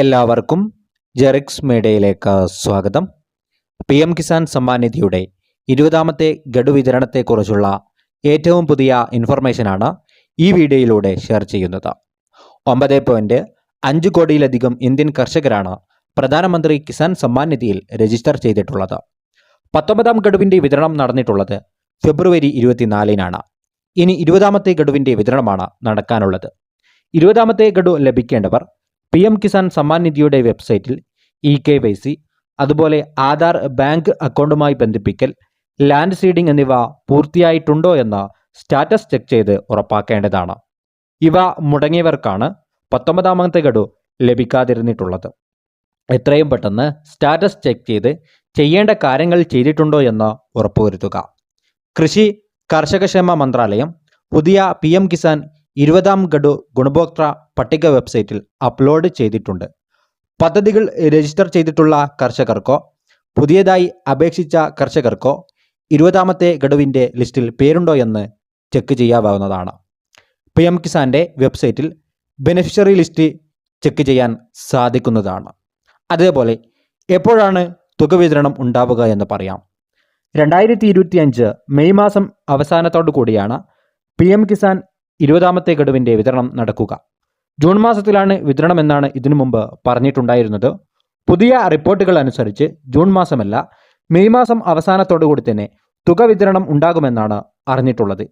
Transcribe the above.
എല്ലാവർക്കും ജെറിക്സ് മീഡിയയിലേക്ക് സ്വാഗതം. പി എം കിസാൻ സമ്മാൻ നിധിയുടെ ഇരുപതാമത്തെ ഗഡു വിതരണത്തെക്കുറിച്ചുള്ള ഏറ്റവും പുതിയ ഇൻഫർമേഷനാണ് ഈ വീഡിയോയിലൂടെ ഷെയർ ചെയ്യുന്നത്. ഒമ്പത് പോയിന്റ് അഞ്ച് കോടിയിലധികം ഇന്ത്യൻ കർഷകരാണ് പ്രധാനമന്ത്രി കിസാൻ സമ്മാൻ നിധിയിൽ രജിസ്റ്റർ ചെയ്തിട്ടുള്ളത്. പത്തൊമ്പതാം ഗഡുവിന്റെ വിതരണം നടന്നിട്ടുള്ളത് ഫെബ്രുവരി ഇരുപത്തിനാലിനാണ്. ഇനി ഇരുപതാമത്തെ ഗഡുവിന്റെ വിതരണമാണ് നടക്കാനുള്ളത്. ഇരുപതാമത്തെ ഗഡു ലഭിക്കേണ്ടവർ പി എം കിസാൻ സമ്മാൻ നിധിയുടെ വെബ്സൈറ്റിൽ ഇ കെ വൈ സി അതുപോലെ ആധാർ ബാങ്ക് അക്കൗണ്ടുമായി ബന്ധിപ്പിക്കൽ ലാൻഡ് സീഡിംഗ് എന്നിവ പൂർത്തിയായിട്ടുണ്ടോ എന്ന് സ്റ്റാറ്റസ് ചെക്ക് ചെയ്ത് ഉറപ്പാക്കേണ്ടതാണ്. ഇവ മുടങ്ങിയവർക്കാണ് പത്തൊമ്പതാമത്തെ ഗഡു ലഭിക്കാതിരുന്നിട്ടുള്ളത്. എത്രയും പെട്ടെന്ന് സ്റ്റാറ്റസ് ചെക്ക് ചെയ്ത് ചെയ്യേണ്ട കാര്യങ്ങൾ ചെയ്തിട്ടുണ്ടോ എന്ന് ഉറപ്പുവരുത്തുക. കൃഷി കർഷകക്ഷേമ മന്ത്രാലയം പുതിയ പി എം കിസാൻ ഇരുപതാം ഗഡു ഗുണഭോക്തൃ പട്ടിക വെബ്സൈറ്റിൽ അപ്ലോഡ് ചെയ്തിട്ടുണ്ട്. പദ്ധതികൾ രജിസ്റ്റർ ചെയ്തിട്ടുള്ള കർഷകർക്കോ പുതിയതായി അപേക്ഷിച്ച കർഷകർക്കോ ഇരുപതാമത്തെ ഗഡുവിന്റെ ലിസ്റ്റിൽ പേരുണ്ടോ എന്ന് ചെക്ക് ചെയ്യാവുന്നതാണ് പി എം കിസാന്റെ വെബ്സൈറ്റിൽ ബെനിഫിഷ്യറി ലിസ്റ്റ് ചെക്ക് ചെയ്യാൻ സാധിക്കുന്നതാണ്. അതേപോലെ എപ്പോഴാണ് തുക വിതരണം ഉണ്ടാവുക എന്ന് പറയാം. രണ്ടായിരത്തി ഇരുപത്തിയഞ്ച് മെയ് മാസം അവസാനത്തോടു കൂടിയാണ് പി എം കിസാൻ ഇരുപതാമത്തെ ഗഡുവിന്റെ വിതരണം നടക്കുക. ജൂൺ മാസത്തിലാണ് വിതരണമെന്നാണ് ഇതിനു മുമ്പ് പറഞ്ഞിട്ടുണ്ടായിരുന്നത്. പുതിയ റിപ്പോർട്ടുകൾ അനുസരിച്ച് ജൂൺ മാസമല്ല മെയ് മാസം അവസാനത്തോടുകൂടി തന്നെ തുക വിതരണം ഉണ്ടാകുമെന്നാണ് അറിഞ്ഞിട്ടുള്ളത്.